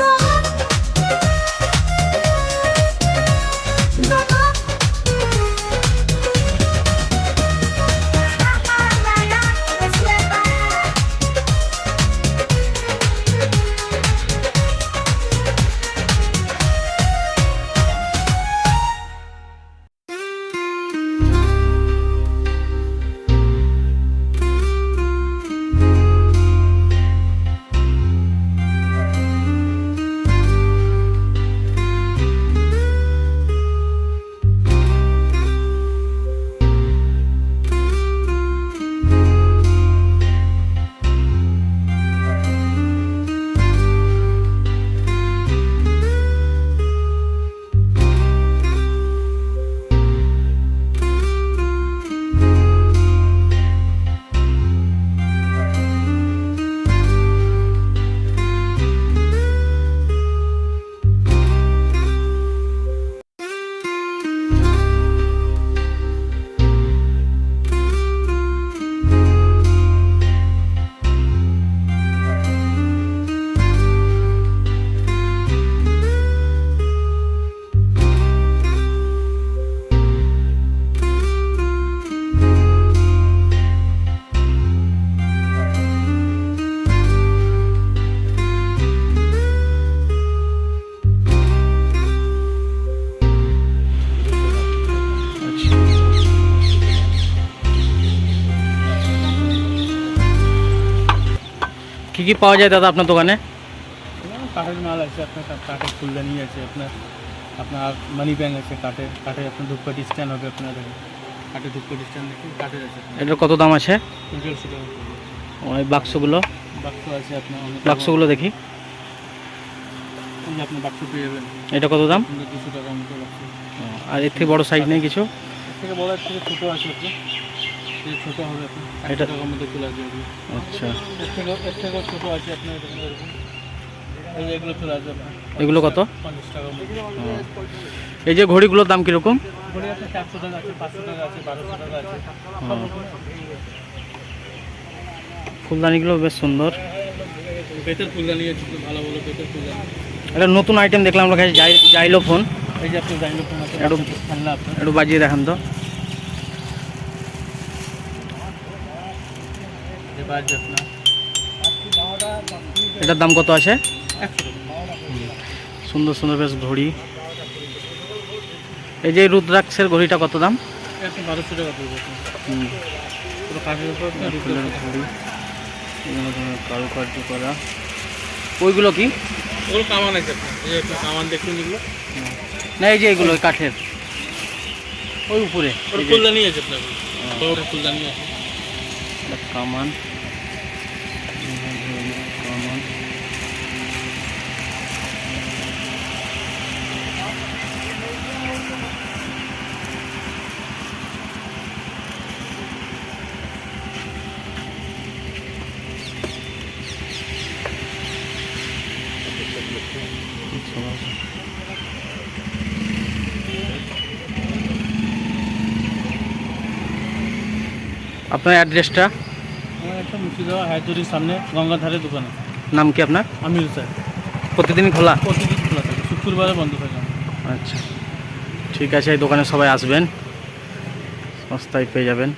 promise. কি পাওয়া যায় দাদা আপনার দোকানে? কাঠের মাল আছে আপনার কা- কাঠের ফুলদানি আছে আপনার আপনার মানি ব্যাগ আছে কাঠের কাঠের আপনার ধূপকাঠি স্ট্যান্ড হবে আপনার কাঠের ধূপকাঠি স্ট্যান্ড দেখুন কাঠের আছে। এটার কত দাম আছে? ওই বাক্সগুলো? বাক্স আছে আপনার বাক্সগুলো দেখি। এই যে আপনি বাক্স পেয়ে যাবেন। এটা কত দাম? দুশো মতো ও, আর এর থেকে বড় সাইজ নেই কিছু? থেকে বড় থেকে ছোটো আছে আপনি এই ছোটো হবে আপনি একশো এটা- টাকার মধ্যে চলে আসবে এগুলো। আচ্ছা। এর থেকেও ছোটো আছে আপনার এরকম এরকম। এই যে এগুলো চলে আসবে এগুলো কত? পঞ্চাশ টাকার মধ্যে। এই যে ঘড়িগুলোর দাম কীরকম? ঘড়ি আপনার চারশো টাকা আছে পাঁচশো টাকা আছে বারোশো টাকা আছে। ফুলদানিগুলো বেশ সুন্দর। বেতের ফুলদানি আছে ভালো ভালো বেতের ফুলদানি। একটা নতুন আইটেম দেখলাম আমরা কাছে জাইলো ফোন এই যে আপনি জাইলো ফোন আছে একটু- একটু বাজিয়ে দেখান তো যে বাজবে আপনার এটার দাম কত আছে সুন্দর সুন্দর বেশ ঘড়ি। এই যে রুদ্রাক্ষের ঘড়িটা কত দাম? বারোশো টাকা ঘড়ি। কারুকার্য করা। ওইগুলো কি? ওগুলো কামান আছে কামান দেখুন এগুলো। না এই যে এগুলো কাঠের। ওই উপরে। ফুলদানি আছে আপনার। ফুলদানি আছে। কামান। আপনার অ্যাড্রেসটা আমার একটা মুর্শিদাবাদ হায়দুরির সামনে গঙ্গার ধারে দোকান। আছে নাম কি আপনার? আমির স্যার। প্রতিদিন খোলা? প্রতিদিন খোলা থাকে। শুক্রবারে বন্ধ থাকে আচ্ছা। ঠিক আছে এই দোকানে সবাই আসবেন। সস্তায় পেয়ে যাবেন।